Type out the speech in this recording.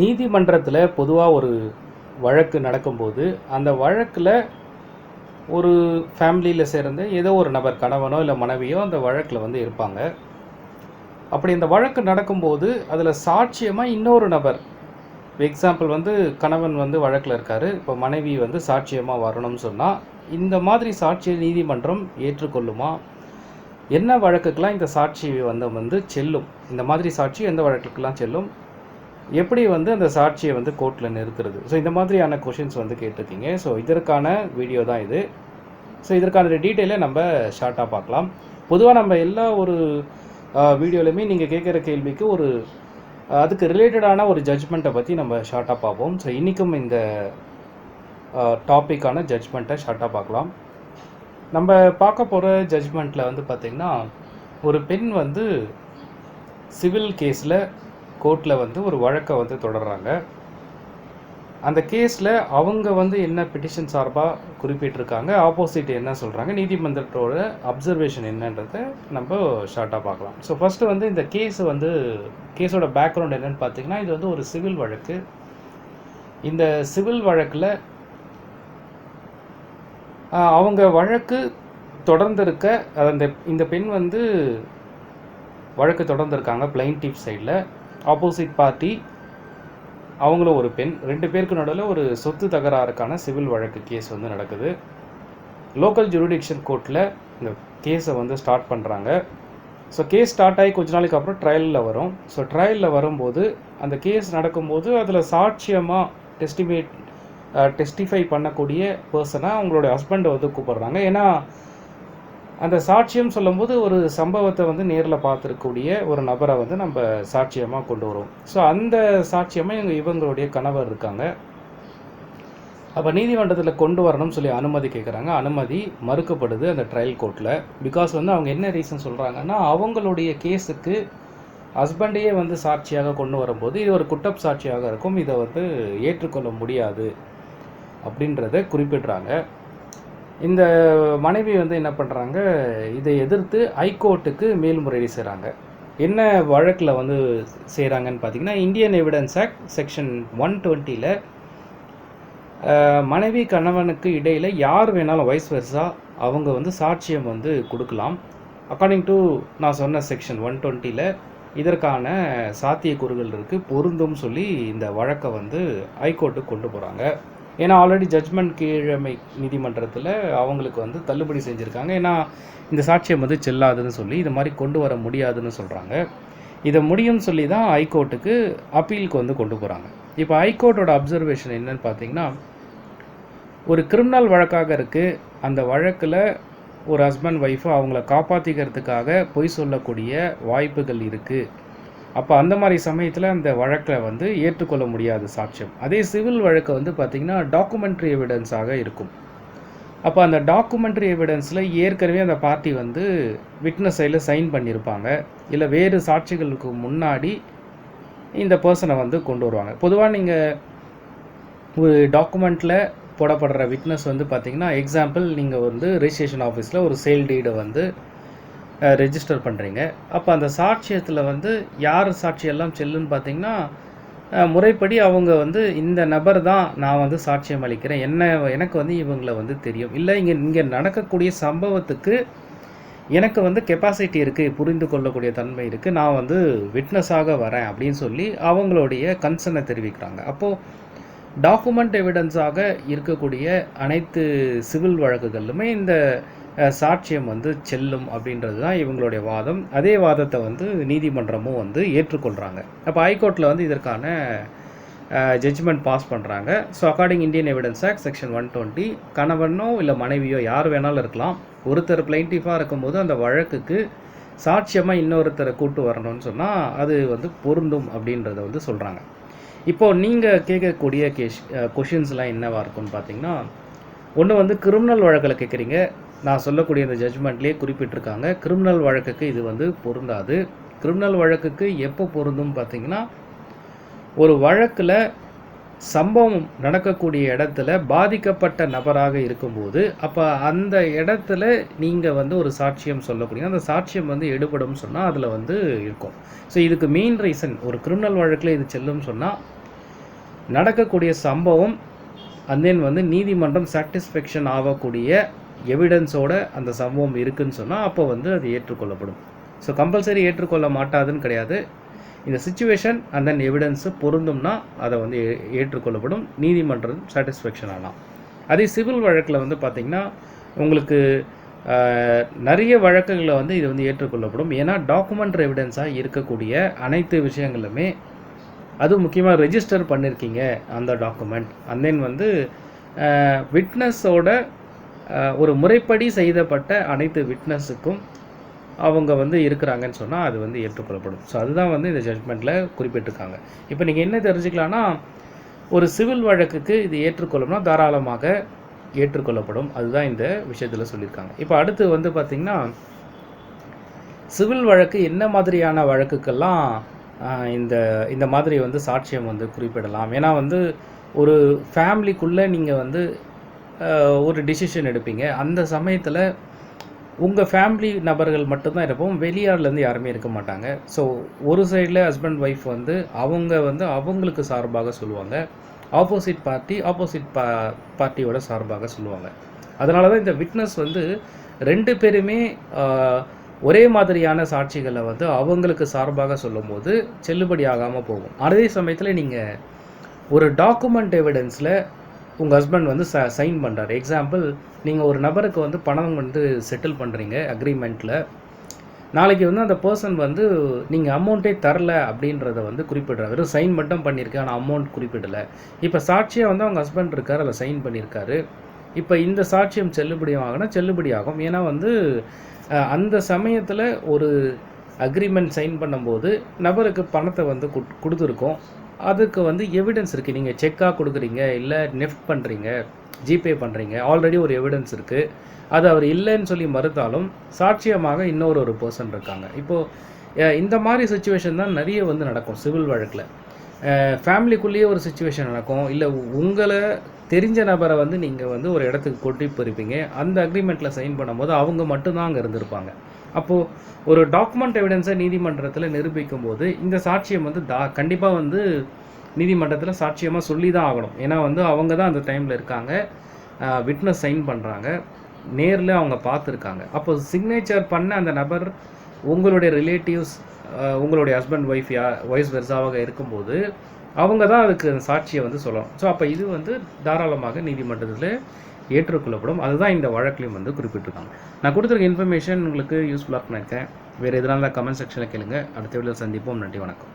நீதிமன்றத்தில் பொதுவாக ஒரு வழக்கு நடக்கும்போது அந்த வழக்கில் ஒரு ஃபேமிலியில் சேர்ந்த ஏதோ ஒரு நபர் கணவனோ இல்லை மனைவியோ அந்த வழக்கில் வந்து இருப்பாங்க. அப்படி இந்த வழக்கு நடக்கும்போது அதில் சாட்சியமாக இன்னொரு நபர் எக்ஸாம்பிள் வந்து கணவன் வந்து வழக்கில் இருக்கார் இப்போ மனைவி வந்து சாட்சியமாக வரணும்னு சொன்னால் இந்த மாதிரி சாட்சியை நீதிமன்றம் ஏற்றுக்கொள்ளுமா? என்ன வழக்குக்கெலாம் இந்த சாட்சி வந்து வந்து செல்லும்? இந்த மாதிரி சாட்சி எந்த வழக்குக்கெலாம் செல்லும்? எப்படி வந்து அந்த சாட்சியை வந்து கோர்ட்டில் நிறுத்துறது? ஸோ இந்த மாதிரியான கொஷின்ஸ் வந்து கேட்டிருக்கீங்க. ஸோ இதற்கான வீடியோ தான் இது. ஸோ இதற்கான டீட்டெயிலை நம்ம ஷார்ட்டாக பார்க்கலாம். பொதுவாக நம்ம எல்லா ஒரு வீடியோலையுமே நீங்கள் கேட்குற கேள்விக்கு ஒரு அதுக்கு ரிலேட்டடான ஒரு ஜட்ஜ்மெண்ட்டை பற்றி நம்ம ஷார்ட்டாக பார்ப்போம். ஸோ இன்றைக்கும் இந்த டாப்பிக்கான ஜட்ஜ்மெண்ட்டை ஷார்ட்டாக பார்க்கலாம். நம்ம பார்க்க போகிற ஜட்ஜ்மெண்ட்டில் வந்து பார்த்திங்கன்னா ஒரு பெண் வந்து சிவில் கேஸில் கோர்ட்டில் வந்து ஒரு வழக்கை வந்து தொடர்றாங்க. அந்த கேஸில் அவங்க வந்து என்ன பெட்டிஷன் சார்பாக குறிப்பிட்டிருக்காங்க? ஆப்போசிட் என்ன சொல்கிறாங்க நீதிமன்றத்தோட அப்சர்வேஷன் என்னன்றதை நம்ம ஷார்ட்டாக பார்க்கலாம். ஸோ ஃபஸ்ட்டு வந்து இந்த கேஸ் வந்து கேஸோட பேக்ரவுண்ட் என்னென்னு பார்த்தீங்கன்னா இது வந்து ஒரு சிவில் வழக்கு. இந்த சிவில் வழக்கில் அவங்க வழக்கு தொடர்ந்திருக்க அந்த இந்த பெண் வந்து வழக்கு தொடர்ந்திருக்காங்க பிளைன்டிஃப் சைடில் ஆப்போசிட் பார்ட்டி அவங்களும் ஒரு பெண். ரெண்டு பேருக்கு நடுவில் ஒரு சொத்து தகராறுக்கான சிவில் வழக்கு கேஸ் வந்து நடக்குது. லோக்கல் ஜூரிடிக்ஷன் கோர்ட்டில் இந்த கேஸை வந்து ஸ்டார்ட் பண்ணுறாங்க ஸோ கேஸ் ஸ்டார்ட் ஆகி கொஞ்ச நாளைக்கு அப்புறம் ட்ரையலில் வரும். ஸோ ட்ரையலில் வரும்போது அந்த கேஸ் நடக்கும்போது அதில் சாட்சியமாக டெஸ்டிமேட் டெஸ்டிஃபை பண்ணக்கூடிய பர்சனாக அவங்களுடைய ஹஸ்பண்டை வந்து கூப்பிடுறாங்க. ஏன்னா அந்த சாட்சியம் சொல்லும்போது ஒரு சம்பவத்தை வந்து நேரில் பார்த்துருக்கக்கூடிய ஒரு நபரை வந்து நம்ம சாட்சியமாக கொண்டு வருவோம் ஸோ அந்த சாட்சியமாக இவங்க இவங்களுடைய கணவர் இருக்காங்க. அப்போ நீதிமன்றத்தில் கொண்டு வரணும்னு சொல்லி அனுமதி கேட்குறாங்க அனுமதி மறுக்கப்படுது அந்த ட்ரையல் கோர்ட்டில் பிகாஸ் வந்து அவங்க என்ன ரீசன் சொல்கிறாங்கன்னா அவங்களுடைய கேஸுக்கு ஹஸ்பண்டையே வந்து சாட்சியாக கொண்டு வரும்போது இது ஒரு குற்றம் சாட்சியாக இருக்கும். இதை வந்து ஏற்றுக்கொள்ள முடியாது அப்படின்றத குறிப்பிடுறாங்க. இந்த மனைவி வந்து என்ன பண்ணுறாங்க இதை எதிர்த்து ஹைகோர்ட்டுக்கு மேல்முறையீடு செய்கிறாங்க என்ன வழக்கில் வந்து செய்கிறாங்கன்னு பார்த்தீங்கன்னா Indian evidence act section one டுவெண்ட்டியில் மனைவி கணவனுக்கு இடையில் யார் வேணாலும் வயசு வருஷா அவங்க வந்து சாட்சியம் வந்து கொடுக்கலாம். அக்கார்டிங் டு நான் சொன்ன செக்ஷன் ஒன் டுவெண்ட்டியில் இதற்கான சாத்தியக்கூறுகள் இருக்குது பொருந்தும் சொல்லி இந்த வழக்கை வந்து ஹைகோர்ட்டுக்கு கொண்டு போகிறாங்க ஏன்னா ஆல்ரெடி ஜட்ஜ்மெண்ட் கீழமை நீதிமன்றத்தில் அவங்களுக்கு வந்து தள்ளுபடி செஞ்சுருக்காங்க. ஏன்னா இந்த சாட்சியம் வந்து செல்லாதுன்னு சொல்லி இது மாதிரி கொண்டு வர முடியாதுன்னு சொல்கிறாங்க இதை முடியும்னு சொல்லி தான் ஹைகோர்ட்டுக்கு அப்பீலுக்கு வந்து கொண்டு போகிறாங்க இப்போ ஹைகோர்ட்டோட அப்சர்வேஷன் என்னன்னு பார்த்தீங்கன்னா ஒரு கிரிமினல் வழக்காக இருக்குது அந்த வழக்கில் ஒரு ஹஸ்பண்ட் ஒய்ஃபு அவங்கள காப்பாற்றிக்கிறதுக்காக பொய் சொல்லக்கூடிய வாய்ப்புகள் இருக்குது அப்போ அந்த மாதிரி சமயத்தில் அந்த வழக்கில் வந்து ஏற்றுக்கொள்ள முடியாத சாட்சியம். அதே சிவில் வழக்கு வந்து பார்த்திங்கன்னா டாக்குமெண்ட்ரி எவிடன்ஸாக இருக்கும். அப்போ அந்த டாக்குமெண்ட்ரி எவிடன்ஸில் ஏற்கனவே அந்த பார்ட்டி வந்து விட்னஸ் சைடில் சைன் பண்ணியிருப்பாங்க இல்லை வேறு சாட்சிகளுக்கு முன்னாடி இந்த பர்சனை வந்து கொண்டு வருவாங்க. பொதுவாக நீங்கள் ஒரு டாக்குமெண்ட்டில் போடப்படுற விட்னஸ் வந்து பார்த்திங்கன்னா எக்ஸாம்பிள் நீங்கள் வந்து ரெஜிஸ்ட்ரேஷன் ஆஃபீஸில் ஒரு சேல் டீடை வந்து ரெஜிஸ்டர் பண்ணுறீங்க அப்போ அந்த சாட்சியத்தில் வந்து யார் சாட்சியெல்லாம் செல்லுன்னு பார்த்தீங்கன்னா முறைப்படி அவங்க வந்து இந்த நபர் தான் நான் வந்து சாட்சியம் அளிக்கிறேன். என்ன எனக்கு வந்து இவங்களை வந்து தெரியும். இல்லை இங்கே இங்கே நடக்கக்கூடிய சம்பவத்துக்கு எனக்கு வந்து கெப்பாசிட்டி இருக்குது புரிந்து கொள்ளக்கூடிய தன்மை இருக்குது நான் வந்து விட்னஸாக வரேன் அப்படின்னு சொல்லி அவங்களுடைய கன்சர்னை தெரிவிக்கிறாங்க. அப்போது டாக்குமெண்ட் எவிடன்ஸாக இருக்கக்கூடிய அனைத்து சிவில் வழக்குகளிலுமே இந்த சாட்சியம் வந்து செல்லும் அப்படின்றது தான் இவங்களுடைய வாதம். அதே வாதத்தை வந்து நீதிமன்றமும் வந்து ஏற்றுக்கொள்கிறாங்க அப்போ ஹைகோர்ட்டில் வந்து இதற்கான ஜட்ஜ்மெண்ட் பாஸ் பண்ணுறாங்க so according Indian evidence act section one twenty கணவனோ இல்லை மனைவியோ யார் வேணாலும் இருக்கலாம். ஒருத்தர் பிளைண்டிஃபாக இருக்கும்போது அந்த வழக்குக்கு சாட்சியமாக இன்னொருத்தரை கூட்டு வரணும்னு சொன்னால் அது வந்து பொருந்தும் அப்படின்றத வந்து சொல்கிறாங்க இப்போது நீங்கள் கேட்கக்கூடிய கேஷ் கொஷின்ஸ்லாம் என்னவாக இருக்கும்னு பார்த்தீங்கன்னா ஒன்று வந்து கிரிமினல் வழக்கில் கேட்குறீங்க நான் சொல்லக்கூடிய இந்த ஜட்ஜ்மெண்ட்லேயே குறிப்பிட்டிருக்காங்க. கிரிமினல் வழக்குக்கு இது வந்து பொருந்தாது. கிரிமினல் வழக்குக்கு எப்போ பொருந்தும் பார்த்தீங்கன்னா ஒரு வழக்கில் சம்பவம் நடக்கக்கூடிய இடத்துல பாதிக்கப்பட்ட நபராக இருக்கும்போது அப்போ அந்த இடத்துல நீங்கள் வந்து ஒரு சாட்சியம் சொல்லக்கூடிய அந்த சாட்சியம் வந்து எடுபடும் சொன்னால் அதில் வந்து இருக்கும். ஸோ இதுக்கு மெயின் ரீசன் ஒரு கிரிமினல் வழக்கில் இது செல்லும் சொன்னால் நடக்கக்கூடிய சம்பவம் அண்ட் தென் வந்து நீதிமன்றம் சாட்டிஸ்ஃபேக்ஷன் ஆகக்கூடிய எவிடன்ஸோட அந்த சம்பவம் இருக்குன்னு சொன்னால் அப்போ வந்து அது ஏற்றுக்கொள்ளப்படும். ஸோ கம்பல்சரி ஏற்றுக்கொள்ள மாட்டாதுன்னு கிடையாது. இந்த சுச்சுவேஷன் அண்ட் தென் எவிடன்ஸு பொருந்தும்னா அதை வந்து ஏ- ஏற்றுக்கொள்ளப்படும். நீதிமன்றம் சாட்டிஸ்ஃபேக்ஷன் ஆகலாம். அதே சிவில் வழக்கில் வந்து பார்த்திங்கன்னா உங்களுக்கு நிறைய வழக்குகளில் வந்து இது வந்து ஏற்றுக்கொள்ளப்படும். ஏன்னா டாக்குமெண்ட் எவிடன்ஸாக இருக்கக்கூடிய அனைத்து விஷயங்களுமே அதுவும் முக்கியமாக ரெஜிஸ்டர் பண்ணியிருக்கீங்க அந்த டாக்குமெண்ட் அண்ட் தென் வந்து விட்னஸோட ஒரு முறைப்படி செய்தப்பட்ட அனைத்து விட்னஸுக்கும் அவங்க வந்து இருக்கிறாங்கன்னு சொன்னால் அது வந்து ஏற்றுக்கொள்ளப்படும். ஸோ அதுதான் வந்து இந்த ஜட்மெண்ட்டில் குறிப்பிட்டிருக்காங்க. இப்போ நீங்கள் என்ன தெரிஞ்சுக்கலான்னா ஒரு சிவில் வழக்குக்கு இது ஏற்றுக்கொள்ளும்னா தாராளமாக ஏற்றுக்கொள்ளப்படும். அதுதான் இந்த விஷயத்தில் சொல்லியிருக்காங்க. இப்போ அடுத்து வந்து பார்த்திங்கன்னா சிவில் வழக்கு என்ன மாதிரியான வழக்குக்கெல்லாம் இந்த இந்த மாதிரி வந்து சாட்சியம் வந்து குறிப்பிடலாம். ஏன்னா வந்து ஒரு ஃபேமிலிக்குள்ளே நீங்கள் வந்து ஒரு டிசிஷன் எடுப்பீங்க. அந்த சமயத்தில் உங்கள் ஃபேமிலி நபர்கள் மட்டும்தான் இருப்போம். வெளியார்லேருந்து யாருமே இருக்க மாட்டாங்க. ஸோ ஒரு சைடில் ஹஸ்பண்ட் ஒய்ஃப் வந்து அவங்க வந்து அவங்களுக்கு சார்பாக சொல்லுவாங்க. ஆப்போசிட் பார்ட்டி ஆப்போசிட் பா பார்ட்டியோட சார்பாக சொல்லுவாங்க. அதனால தான் இந்த விட்னஸ் வந்து ரெண்டு பேருமே ஒரே மாதிரியான சாட்சிகளை வந்து அவங்களுக்கு சார்பாக சொல்லும்போது செல்லுபடி ஆகாமல் போகும். அதே சமயத்தில் நீங்கள் ஒரு டாக்குமெண்ட் எவிடன்ஸில் உங்கள் ஹஸ்பண்ட் வந்து ச சைன் பண்ணுறாரு எக்ஸாம்பிள் நீங்கள் ஒரு நபருக்கு வந்து பணம் வந்து செட்டில் பண்ணுறீங்க அக்ரிமெண்ட்டில் நாளைக்கு வந்து அந்த பர்சன் வந்து நீங்கள் அமௌண்ட்டே தரல அப்படின்றத வந்து குறிப்பிடுறாரு. வெறும் சைன் மட்டும் பண்ணியிருக்கேன் ஆனால் அமௌண்ட் குறிப்பிடலை. இப்போ சாட்சியாக வந்து அவங்க ஹஸ்பண்ட் இருக்கார் அதில் சைன் பண்ணியிருக்காரு. இப்போ இந்த சாட்சியம் செல்லுபடி ஆகுனா செல்லுபடி ஆகும் ஏன்னா வந்து அந்த சமயத்தில் ஒரு அக்ரிமெண்ட் சைன் பண்ணும்போது நபருக்கு பணத்தை வந்து குட்- கொடுத்துருக்கோம். அதுக்கு வந்து எவிடன்ஸ் இருக்குது நீங்கள் செக்காக கொடுக்குறீங்க இல்லை நெஃப்ட் பண்ணுறீங்க ஜிபே பண்ணுறீங்க ஆல்ரெடி ஒரு எவிடன்ஸ் இருக்குது அது அவர் இல்லைன்னு சொல்லி மறுத்தாலும் சாட்சியமாக இன்னொரு ஒரு பர்சன் இருக்காங்க. இப்போது இந்த மாதிரி சுச்சுவேஷன் தான் நிறைய வந்து நடக்கும் சிவில் வழக்கில். ஃபேமிலிக்குள்ளேயே ஒரு சுச்சுவேஷன் நடக்கும். இல்லை உங்களை தெரிஞ்ச நபரை வந்து நீங்கள் வந்து ஒரு இடத்துக்கு கொட்டி போயிருப்பீங்க. அந்த அக்ரிமெண்ட்டில் சைன் பண்ணும்போது அவங்க மட்டும்தான் அங்கே இருந்திருப்பாங்க. அப்போது ஒரு டாக்குமெண்ட் எவிடன்ஸை நீதிமன்றத்தில் நிரூபிக்கும் போது இந்த சாட்சியம் வந்து தா கண்டிப்பாக வந்து நீதிமன்றத்தில் சாட்சியமாக சொல்லி தான் ஆகணும். ஏன்னா வந்து அவங்க தான் அந்த டைமில் இருக்காங்க. விட்னஸ் சைன் பண்ணுறாங்க நேரில் அவங்க பார்த்துருக்காங்க. அப்போ சிக்னேச்சர் பண்ண அந்த நபர் உங்களுடைய ரிலேட்டிவ்ஸ் உங்களுடைய ஹஸ்பண்ட் ஒய்ஃப் யா ஒய்ஃப் வெர்சாவாக இருக்கும்போது அவங்க தான் அதுக்கு அந்த சாட்சியை வந்து சொல்லணும். ஸோ அப்போ இது வந்து தாராளமாக நீதிமன்றத்தில் ஏற்றுக்கொள்ளப்படும். அதுதான் இந்த வழக்கிலையும் வந்து குறிப்பிட்டிருக்காங்க. நான் கொடுத்துருக்க இன்ஃபர்மேஷன் உங்களுக்கு யூஸ்ஃபுல்லாக பண்ணியிருக்கேன் வேறு எதனால கமெண்ட் செக்ஷனில் கேளுங்க. அடுத்த வீடியோவில் சந்திப்போம். நன்றி வணக்கம்.